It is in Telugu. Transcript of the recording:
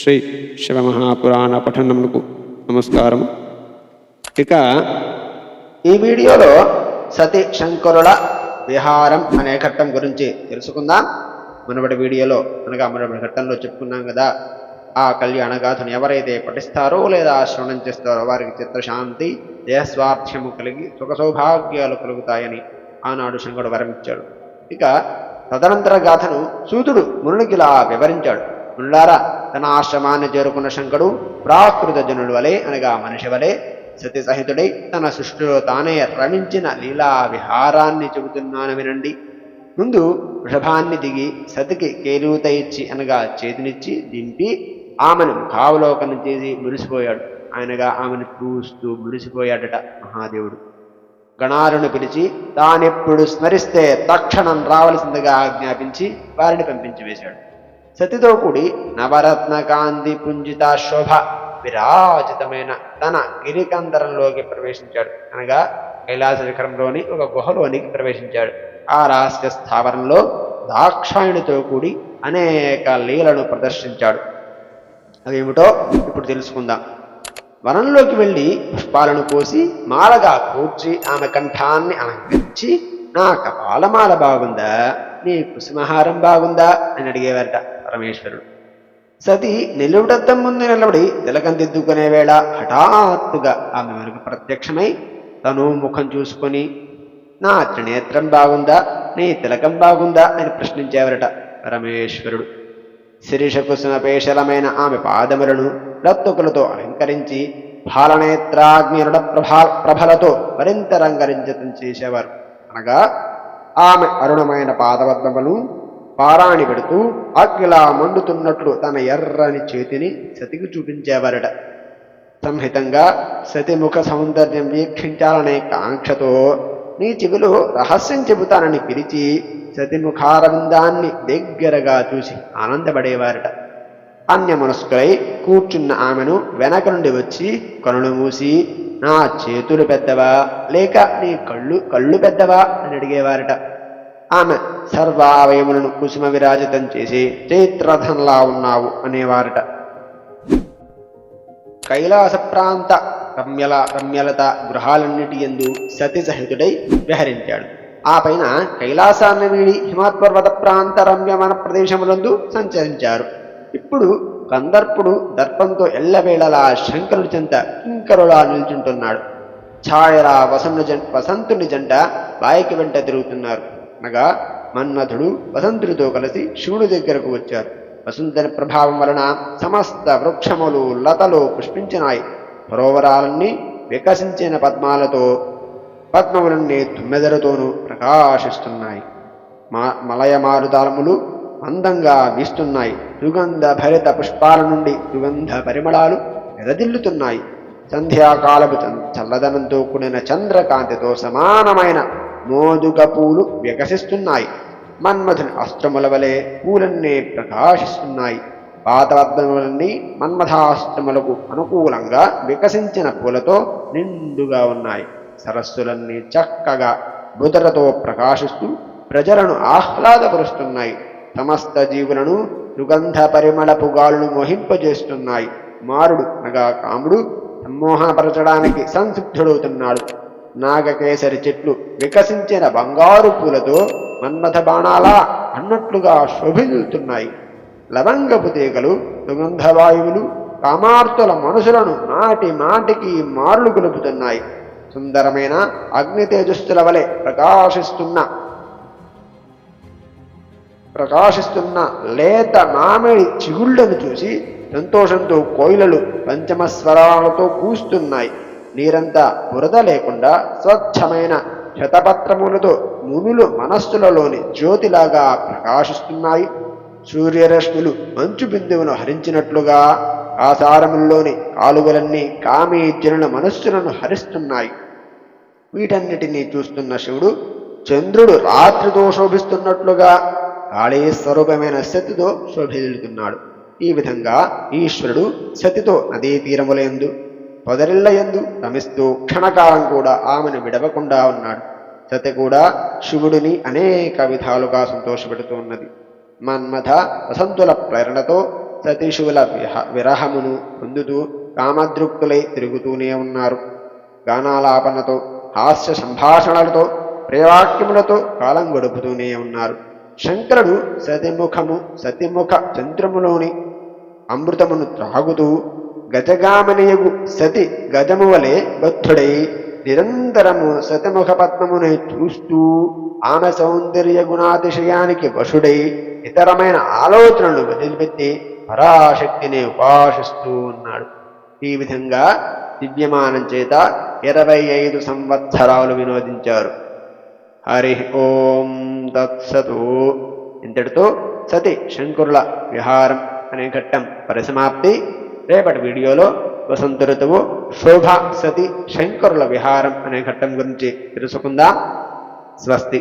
శ్రీ శివమహాపురాణ పఠనమునకు నమస్కారం. ఇక ఈ వీడియోలో సతి శంకరుల విహారం అనే ఘట్టం గురించి తెలుసుకుందాం. మునబడి వీడియోలో అనగా మునబడి ఘట్టంలో చెప్పుకున్నాం కదా ఆ కళ్యాణగాథను ఎవరైతే పఠిస్తారో లేదా శ్రవణం చేస్తారో వారికి చిత్రశాంతి దేహస్వార్థ్యము కలిగి సుఖ సౌభాగ్యాలు కలుగుతాయని ఆనాడు శంకరుడు వరమిచ్చాడు. ఇక తదనంతర గాథను సూతుడు మునుడికిలా వివరించాడు. ఉండారా తన ఆశ్రమాన్ని చేరుకున్న శంకరుడు ప్రాకృత జనుడు వలె అనగా మనిషి వలె సతి సహితుడై తన సృష్టిలో తానే రమించిన లీలా విహారాన్ని చెబుతున్నాను వినండి. ముందు వృషభాన్ని దిగి సతికి కేలుత ఇచ్చి అనగా చేతినిచ్చి దింపి ఆమెను కావలోకనం చేసి మురిసిపోయాడు. ఆయనగా ఆమెను చూస్తూ మురిసిపోయాడట మహాదేవుడు. గణాలను పిలిచి తానెప్పుడు స్మరిస్తే తక్షణం రావలసిందిగా ఆజ్ఞాపించి వారిని పంపించి వేశాడు సతితో కూడి నవరత్న కాంతి పుంజిత శోభ విరాజితమైన తన గిరికందరంలోకి ప్రవేశించాడు. అనగా కైలాస శిఖరంలోని ఒక గుహలోనికి ప్రవేశించాడు. ఆ రహస్య స్థావరంలో దాక్షాయునితో కూడి అనేక లీలను ప్రదర్శించాడు. అవేమిటో ఇప్పుడు తెలుసుకుందాం. వనంలోకి వెళ్ళి పుష్పాలను కోసి మాలగా కూర్చి ఆమె కంఠాన్ని అలంకరించి నా కపాలమాల బాగుందా? నీ కుసుమహారం బాగుందా? అని అడిగేవారట. పరమేశ్వరుడు. సతి నిలువుటద్దం ముందు నిలబడి తిలకం దిద్దుకునే వేళ హఠాత్తుగా ఆమె వెనుక ప్రత్యక్షమై తను ముఖం చూసుకొని నా త్రినేత్రం బాగుందా? నీ తిలకం బాగుందా? అని ప్రశ్నించేవారట పరమేశ్వరుడు. శిరీష పేశలమైన ఆమె పాదములను రత్తుకులతో అలంకరించి బాలనేత్రాగ్నిరుడ ప్రభా ప్రభలతో మరింత రంగరించతం చేసేవారు. అనగా ఆమె అరుణమైన పాదపద్మములను పారాణి పెడుతూ అగ్గిలా మండుతున్నట్లు తన ఎర్రని చేతిని సతికి చూపించేవారట. సంహితంగా సతిముఖ సౌందర్యం వీక్షించాలనే కాంక్షతో నీ చెవిలో రహస్యం చెబుతానని పిలిచి సతిముఖారవిందాన్ని దగ్గరగా చూసి ఆనందపడేవారట. అన్యమనస్కులై కూర్చున్న ఆమెను వెనక నుండి వచ్చి కనులు మూసి నా చేతులు పెద్దవా? లేక నీ కళ్ళు కళ్ళు పెద్దవా? అని అడిగేవారట. ఆమె సర్వావయములను కుసుమ విరాజితం చేసి చైత్రధంలా ఉన్నావు అనేవారట. కైలాస ప్రాంత రమ్యల రమ్యలత గృహాలన్నిటి ఎందు సతి సహితుడై విహరించాడు. ఆ పైన కైలాసాన్ని వీడి హిమాత్పర్వత ప్రాంత రమ్యమన ప్రదేశములందు సంచరించారు. ఇప్పుడు కందర్పుడు దర్పంతో ఎల్లవేళలా శంకరుడి చెంత కింకరులా నిల్చుంటున్నాడు. ఛాయల వసంత వసంతుని జంట బాయికి వెంట తిరుగుతున్నారు. అనగా మన్మథుడు వసంతుడితో కలిసి శివుడి దగ్గరకు వచ్చారు. వసంతుని ప్రభావం వలన సమస్త వృక్షములు లతలు పుష్పించినాయి. సరోవరాలన్నీ వికసించిన పద్మాలతో పద్మములన్నీ తుమ్మెదలతోనూ ప్రకాశిస్తున్నాయి. మా మలయమారుతాలములు అందంగా వీస్తున్నాయి. సుగంధ భరిత పుష్పాల నుండి సుగంధ పరిమళాలు ఎదదిల్లుతున్నాయి సంధ్యాకాలపు చల్లదనంతో కూడిన చంద్రకాంతితో సమానమైన మోదుగ పూలు వికసిస్తున్నాయి. మన్మథుని అష్టముల వలె పూలన్నీ ప్రకాశిస్తున్నాయి. పాతపద్మములన్నీ మన్మథాష్టములకు అనుకూలంగా వికసించిన పూలతో నిండుగా ఉన్నాయి. సరస్సులన్నీ చక్కగా బుధలతో ప్రకాశిస్తూ ప్రజలను ఆహ్లాదపరుస్తున్నాయి. సమస్త జీవులను సుగంధ పరిమళపు గాలులు మోహింపజేస్తున్నాయి. మారుడు అనగా కాముడు సమ్మోహనపరచడానికి సంసిద్ధుడవుతున్నాడు. నాగకేసరి చెట్లు వికసించిన బంగారు పూలతో మన్మథ బాణాలా అన్నట్లుగా శోభిల్లుతున్నాయి. లవంగపు తీగలు సుగంధవాయువులు కామార్తుల మనుషులను నాటి మాటికి మారులు గొలుపుతున్నాయి సుందరమైన అగ్నితేజస్సుల వలె ప్రకాశిస్తున్న ప్రకాశిస్తున్న లేత మామిడి చిగుళ్ళను చూసి సంతోషంతో కోయిలలు పంచమ స్వరాలతో కూస్తున్నాయి. నీరంతా బురద లేకుండా స్వచ్ఛమైన శతపత్రములతో మునులు మనస్సులలోని జ్యోతిలాగా ప్రకాశిస్తున్నాయి. సూర్యరశ్ములు మంచు బిందువును హరించినట్లుగా ఆసారముల్లోని కాలువలన్నీ కామేజ్జనుల మనస్సులను హరిస్తున్నాయి. వీటన్నిటినీ చూస్తున్న శివుడు చంద్రుడు రాత్రితో శోభిస్తున్నట్లుగా కాళీ స్వరూపమైన శతితో శోభిల్లుతున్నాడు. ఈ విధంగా ఈశ్వరుడు శతితో నదీ తీరములందు పొదరిళ్ళయందు రమిస్తూ క్షణకాలం కూడా ఆమెను విడవకుండా ఉన్నాడు. సతి కూడా శివుడిని అనేక విధాలుగా సంతోషపెడుతూ ఉన్నది. మన్మథ వసంతుల ప్రేరణతో సతీశివుల విహ విరహమును పొందుతూ కామదృక్తులై తిరుగుతూనే ఉన్నారు. గానాలాపనతో హాస్య సంభాషణలతో ప్రేవాక్యములతో కాలం గడుపుతూనే ఉన్నారు. శంకరుడు సతిముఖము సతిముఖ చంద్రములోని అమృతమును త్రాగుతూ గజగామనియగు సతి గజము వలె బద్ధుడై నిరంతరము సతిముఖ పద్మముని చూస్తూ ఆమె సౌందర్య గుణాతిశయానికి వశుడై ఇతరమైన ఆలోచనలు వదిలిపెట్టి పరాశక్తిని ఉపాసిస్తూ ఉన్నాడు. ఈ విధంగా దివ్యమానం చేత ఇరవై ఐదు సంవత్సరాలు వినోదించారు. హరి ఓం తత్సతు. ఇంతటితో సతి శంకరుల విహారం అనే ఘట్టం పరిసమాప్తి. రేపటి వీడియోలో వసంత ఋతువు శోభ సతి శంకరుల విహారం అనే ఘట్టం గురించి తెలుసుకుందాం. స్వస్తి.